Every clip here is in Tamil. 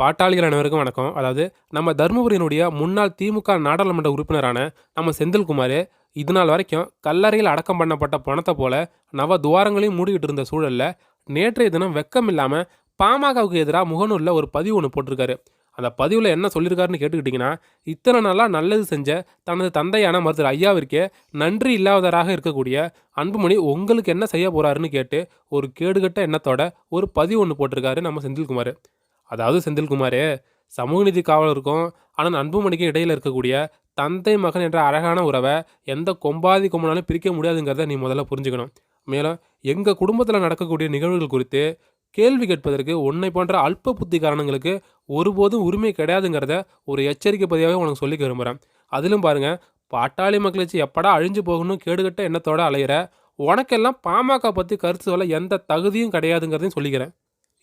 பாட்டாளிகள் அனைவருக்கும் வணக்கம். அதாவது நம்ம தருமபுரியினுடைய முன்னாள் திமுக நாடாளுமன்ற உறுப்பினரான நம்ம செந்தில்குமார் இது நாள் வரைக்கும் கல்லறையில் அடக்கம் பண்ணப்பட்ட பணத்தை போல நவ துவாரங்களையும் மூடிக்கிட்டு இருந்த சூழலில் நேற்றைய தினம் வெக்கம் இல்லாமல் பாமகவுக்கு எதிராக முகநூலில் ஒரு பதிவு ஒன்று போட்டிருக்காரு. அந்த பதிவில் என்ன சொல்லியிருக்காருன்னு கேட்டுக்கிட்டிங்கன்னா இத்தனை நாளாக நல்லது செஞ்ச தனது தந்தையான மருத்துவர் ஐயாவிற்கே நன்றி இல்லாதவராக இருக்கக்கூடிய அன்புமணி உங்களுக்கு என்ன செய்ய போகிறாருன்னு கேட்டு ஒரு கேடுகட்ட எண்ணத்தோட ஒரு பதிவு ஒன்று போட்டிருக்காரு நம்ம செந்தில்குமார். அதாவது செந்தில்குமாரே சமூக நீதி காவலருக்கும் ஆனால் அன்புமணிக்கும் இடையில் இருக்கக்கூடிய தந்தை மகன் என்ற அழகான உறவை எந்த கொம்பாதி கொம்பனாலும் பிரிக்க முடியாதுங்கிறத நீ முதல்ல புரிஞ்சுக்கணும். மேலும் எங்கள் குடும்பத்தில் நடக்கக்கூடிய நிகழ்வுகள் குறித்து கேள்வி கேட்பதற்கு உன்னை போன்ற அல்ப புத்தி காரணங்களுக்கு ஒருபோதும் உரிமை கிடையாதுங்கிறத ஒரு எச்சரிக்கை பதிவாக உனக்கு சொல்லிக்க விரும்புகிறேன் அதிலும் பாருங்கள் பாட்டாளி மக்களை வச்சு எப்படா அழிஞ்சு போகணும் கேடுகட்ட எண்ணத்தோடு அலையிற உனக்கெல்லாம் பாமக பற்றி கருத்து சொல்ல எந்த தகுதியும் கிடையாதுங்கிறதையும் சொல்லிக்கிறேன்.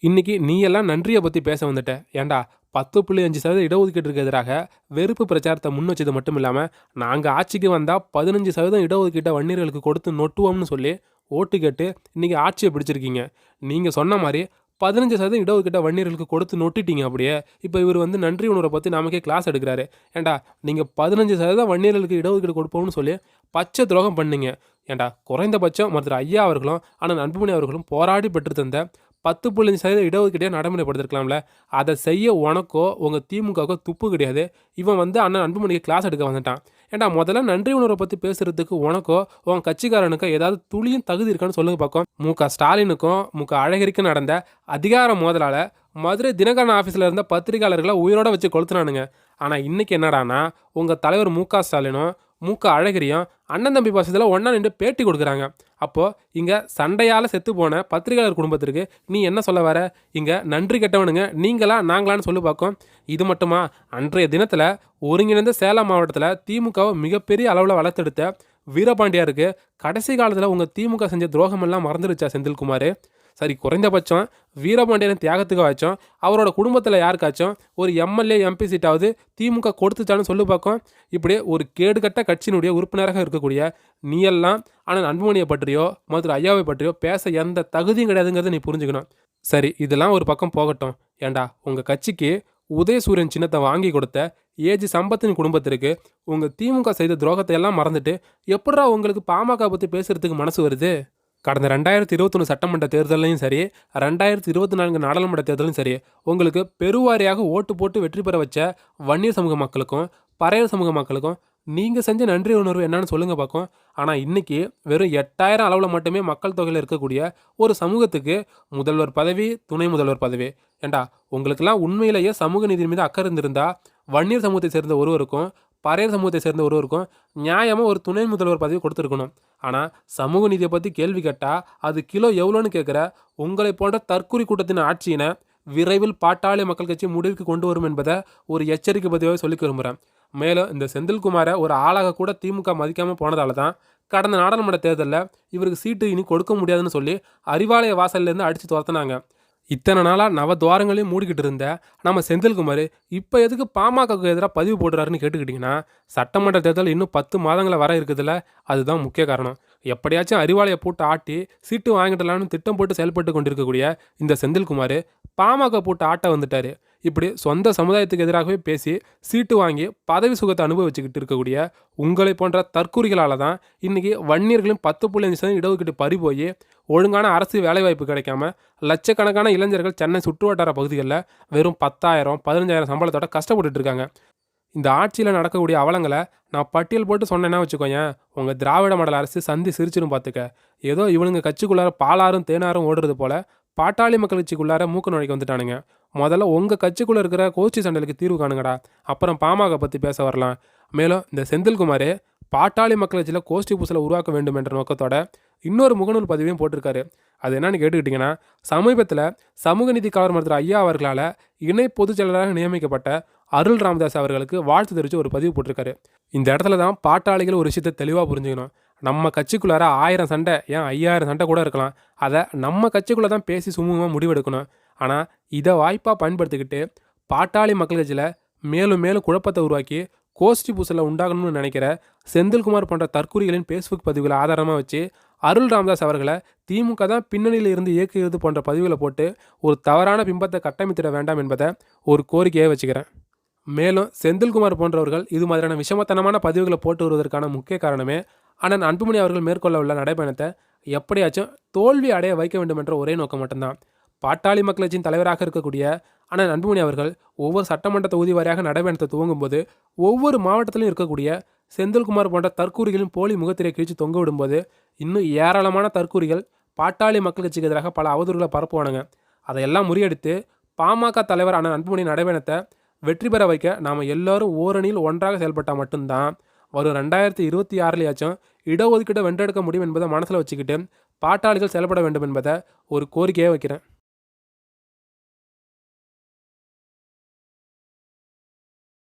இன்னைக்கு நீ எல்லாம் நன்றியை பற்றி பேச வந்துட்ட. ஏன்டா பத்து புள்ளி அஞ்சு சதவீதம் இடஒதுக்கீட்டுக்கு எதிராக வெறுப்பு பிரச்சாரத்தை முன் வச்சது மட்டும் இல்லாமல் நாங்கள் ஆட்சிக்கு வந்தால் பதினஞ்சு சதவீதம் இடஒதுக்கீட்டை வன்னியர்களுக்கு கொடுத்து நொட்டுவோம்னு சொல்லி ஓட்டு கேட்டு இன்றைக்கி ஆட்சியை பிடிச்சிருக்கீங்க. நீங்கள் சொன்ன மாதிரி பதினஞ்சு சதவீதம் இடஒதுக்கீட்டை வன்னியர்களுக்கு கொடுத்து நொட்டிட்டீங்க அப்படியே. இப்போ இவர் வந்து நன்றி உணர்வை பற்றி நமக்கே கிளாஸ் எடுக்கிறாரு. ஏண்டா நீங்கள் பதினஞ்சு சதவீதம் வன்னியர்களுக்கு இடஒதுக்கீடு கொடுப்போம்னு சொல்லி பச்சை துரோகம் பண்ணுங்க. ஏன்டா குறைந்தபட்சம் மருத்துவர் ஐயா அவர்களும் ஆனால் அன்புமணி அவர்களும் போராடி பெற்று தந்த பத்து புள்ளி சதவீதம் இடஒதுக்கீடையாக நடைமுறைப்படுத்திருக்கலாம்ல. அதை செய்ய உனக்கோ உங்கள் திமுகவுக்கோ துப்பு கிடையாது. இவன் வந்து அண்ணன் அன்புமணிக்கு கிளாஸ் எடுக்க வந்துட்டான். ஏன்டா முதல்ல நன்றி உணர்வை பற்றி பேசுறதுக்கு உனக்கோ உன் கட்சிக்காரனுக்கோ ஏதாவது துளியும் தகுதி இருக்கான்னு சொல்லுங்க பார்க்கும் மு. க. ஸ்டாலினுக்கும் மு. க. அழகிரிக்கும் நடந்த அதிகார மோதலால் மதுரை தினகரன் ஆஃபீஸில் இருந்த பத்திரிகையாளர்களை உயிரோட வச்சு கொளுத்துனானுங்க. ஆனால் இன்னைக்கு என்னடானா உங்கள் தலைவர் மு. க. ஸ்டாலினும் மூக்க அழகிரியும் அண்ணன் தம்பி பாசத்தில் ஒன்றா நின்று பேட்டி கொடுக்குறாங்க. அப்போது இங்கே சண்டையால் செத்து போன பத்திரிகையாளர் குடும்பத்திற்கு நீ என்ன சொல்ல வர? இங்கே நன்றி கெட்டவனுங்க நீங்களா நாங்களான்னு சொல்லி பார்க்கும் இது மட்டுமா? அன்றைய தினத்தில் ஒருங்கிணைந்த சேலம் மாவட்டத்தில் திமுகவை மிகப்பெரிய அளவில் வளர்த்தெடுத்த வீரபாண்டியாருக்கு கடைசி காலத்தில் உங்கள் திமுக செஞ்ச துரோகமெல்லாம் மறந்துடுச்சா செந்தில்குமார்? சரி குறைந்தபட்சம் வீரபாண்டியன் தியாகத்துக்கு வச்சோம் அவரோட குடும்பத்தில் யாருக்காச்சும் ஒரு எம்எல்ஏ எம்பி சீட்டாவது திமுக கொடுத்துச்சான்னு சொல்லி பார்க்கும். இப்படியே ஒரு கேடுகட்ட கட்சியினுடைய உறுப்பினராக இருக்கக்கூடிய நீ எல்லாம் ஆனால் அன்புமணியை பற்றியோ மதுரை ஐயாவை பற்றியோ பேச எந்த தகுதியும் கிடையாதுங்கிறத நீ புரிஞ்சுக்கணும். சரி இதெல்லாம் ஒரு பக்கம் போகட்டும். ஏண்டா உங்கள் கட்சிக்கு உதயசூரியன் சின்னத்தை வாங்கி கொடுத்த ஏஜி சம்பத்தின் குடும்பத்திற்கு உங்கள் திமுக செய்த துரோகத்தை எல்லாம் மறந்துட்டு எப்படா உங்களுக்கு பாமக பற்றி பேசுகிறதுக்கு மனசு வருது? கடந்த ரெண்டாயிரத்தி இருபத்தொன்று சட்டமன்ற தேர்தலையும் சரி ரெண்டாயிரத்தி இருபத்தி நான்கு நாடாளுமன்ற தேர்தலும் சரி உங்களுக்கு பெருவாரியாக ஓட்டு போட்டு வெற்றி பெற வச்ச வன்னியர் சமூக மக்களுக்கும் பறையர் சமூக மக்களுக்கும் நீங்கள் செஞ்ச நன்றி உணர்வு என்னன்னு சொல்லுங்கள் பார்க்கும் ஆனால் இன்றைக்கி வெறும் எட்டாயிரம் அளவில் மட்டுமே மக்கள் தொகையில் இருக்கக்கூடிய ஒரு சமூகத்துக்கு முதல்வர் பதவி துணை முதல்வர் பதவி. ஏண்டா உங்களுக்கெல்லாம் உண்மையிலேயே சமூக நீதி மீது அக்கறை இருந்திருந்தால் வன்னியர் சமூகத்தை சேர்ந்த ஒருவருக்கும் பறையர் சமூகத்தை சேர்ந்த ஒருவருக்கும் நியாயமாக ஒரு துணை முதல்வர் பதவி கொடுத்துருக்கணும். ஆனால் சமூக நீதியை பற்றி கேள்வி கேட்டால் அது கிலோ எவ்வளோன்னு கேட்குற உங்களை போன்ற தற்குறி கூட்டத்தின் ஆட்சியினை விரைவில் பாட்டாளி மக்கள் கட்சி முடிவுக்கு கொண்டு வரும் என்பதை ஒரு எச்சரிக்கை பதிவாக சொல்லிக்க விரும்புகிறேன் மேலும் இந்த செந்தில்குமாரை ஒரு ஆளாக கூட திமுக மதிக்காமல் போனதால தான் கடந்த நாடாளுமன்ற தேர்தலில் இவருக்கு சீட்டு இனி கொடுக்க முடியாதுன்னு சொல்லி அறிவாலய வாசல்லேருந்து அடித்து துரத்துனாங்க. இத்தனை நாளாக நவ துவாரங்களையும் மூடிக்கிட்டு இருந்த நம்ம செந்தில்குமார் இப்போ எதுக்கு பாமகக்கு எதிராக பதிவு போடுறாருன்னு கேட்டுக்கிட்டிங்கன்னா சட்டமன்ற தேர்தல் இன்னும் பத்து மாதங்களை வர இருக்குதுல்ல அதுதான் முக்கிய காரணம். எப்படியாச்சும் அறிவாலயை போட்டு ஆட்டி சீட்டு வாங்கிடலான்னு திட்டம் போட்டு செயல்பட்டு கொண்டிருக்கக்கூடிய இந்த செந்தில்குமார் பாமக போட்டு ஆட்ட வந்துட்டார். இப்படி சொந்த சமுதாயத்துக்கு எதிராகவே பேசி சீட்டு வாங்கி பதவி சுகத்தை அனுபவிச்சுக்கிட்டு இருக்கக்கூடிய உங்களை போன்ற தற்கூறிகளால் தான் இன்றைக்கி வன்னியர்களும் பத்து புள்ளி அஞ்சு சதவீதம் இடஒதுக்கீட்டு பறி போய் ஒழுங்கான அரசு வேலைவாய்ப்பு கிடைக்காம லட்சக்கணக்கான இளைஞர்கள் சென்னை சுற்றுவட்டார பகுதிகளில் வெறும் பத்தாயிரம் பதினஞ்சாயிரம் சம்பளத்தோட கஷ்டப்பட்டுட்டு இருக்காங்க. இந்த ஆட்சியில் நடக்கக்கூடிய அவலங்களை நான் பட்டியல் போட்டு சொன்னேன்னா வச்சுக்கோங்க உங்கள் திராவிட மண்டல அரசு சந்தி சிரிச்சிடும் பார்த்துக்க ஏதோ இவனுங்க கட்சிக்குள்ளார பாலாரும் தேனாரும் ஓடுறது போல பாட்டாளி மக்கள் கட்சிக்குள்ளார மூக்க நுழைக்க வந்துட்டானுங்க. முதல்ல உங்கள் கட்சிக்குள்ளே இருக்கிற கோச்சி சண்டைகளுக்கு தீர்வு காணுங்கடா. அப்புறம் பாமக பற்றி பேச வரலாம். மேலும் இந்த செந்தில்குமார் பாட்டாளி மக்கள் கட்சியில் கோஷ்டி பூசலை உருவாக்க வேண்டும் என்ற நோக்கத்தோட இன்னொரு முகநூல் பதிவையும் போட்டிருக்காரு. அது என்னன்னு கேட்டுக்கிட்டிங்கன்னா சமீபத்தில் சமூக நீதி காவலர் மருத்துவர் ஐயா அவர்களால் இணை பொதுச் செயலராக நியமிக்கப்பட்ட அருள் ராமதாஸ் அவர்களுக்கு வாழ்த்து தெரிவித்து ஒரு பதிவு போட்டிருக்காரு. இந்த இடத்துல தான் பாட்டாளிகள் ஒரு விஷயத்தை தெளிவாக புரிஞ்சுக்கணும். நம்ம கட்சிக்குள்ளார ஆயிரம் சண்டை ஏன் ஐயாயிரம் சண்டை கூட இருக்கலாம். அதை நம்ம கட்சிக்குள்ளே தான் பேசி சுமூகமாக முடிவெடுக்கணும். ஆனால் இதை வாய்ப்பாக பயன்படுத்திக்கிட்டு பாட்டாளி மக்கள் கட்சியில் மேலும் மேலும் குழப்பத்தை உருவாக்கி கோஷ்டி பூசலை உண்டாகணும்னு நினைக்கிற செந்தில்குமார் போன்ற தற்கூரிகளின் ஃபேஸ்புக் பதிவுகளை ஆதாரமாக வச்சு அருள் ராமதாஸ் அவர்களை திமுக தான் பின்னணியில் இருந்து இயக்குகிறது போன்ற பதிவுகளை போட்டு ஒரு தவறான பிம்பத்தை கட்டமைத்திட வேண்டாம் என்பதை ஒரு கோரிக்கையை வச்சுக்கிறேன். மேலும் செந்தில்குமார் போன்றவர்கள் இது மாதிரியான விஷமத்தனமான பதிவுகளை போட்டு வருவதற்கான முக்கிய காரணமே ஆனால் அன்புமணி அவர்கள் மேற்கொள்ள உள்ள நடைபயணத்தை எப்படியாச்சும் தோல்வி அடைய வைக்க வேண்டும் என்ற ஒரே நோக்கம் மட்டும்தான். பாட்டாளி மக்கள் கட்சியின் தலைவராக இருக்கக்கூடிய ஆனால் அன்புமணி அவர்கள் ஒவ்வொரு சட்டமன்ற தொகுதி வாரியாக நடைபயணத்தை துவங்கும்போது ஒவ்வொரு மாவட்டத்திலும் இருக்கக்கூடிய செந்தில்குமார் போன்ற தற்கூறிகளின் போலி முகத்திரை கிழிச்சு தொங்க விடும்போது இன்னும் ஏராளமான தற்கூரிகள் பாட்டாளி மக்கள் கட்சிக்கு எதிராக பல அவதூறுகளை பரப்புவானுங்க. அதையெல்லாம் முறியடித்து பாமக தலைவர் அண்ணன் அன்புமணி நடைபயணத்தை வெற்றி பெற வைக்க நாம் எல்லோரும் ஓரணியில் ஒன்றாக செயல்பட்டால் மட்டும்தான் வரும் ரெண்டாயிரத்தி இருபத்தி ஆறுலையாச்சும் இடஒதுக்கீட்டை வென்றெடுக்க முடியும் என்பதை மனசில் வச்சுக்கிட்டு பாட்டாளிகள் செயல்பட வேண்டும் என்பதை ஒரு கோரிக்கையை வைக்கிறேன்.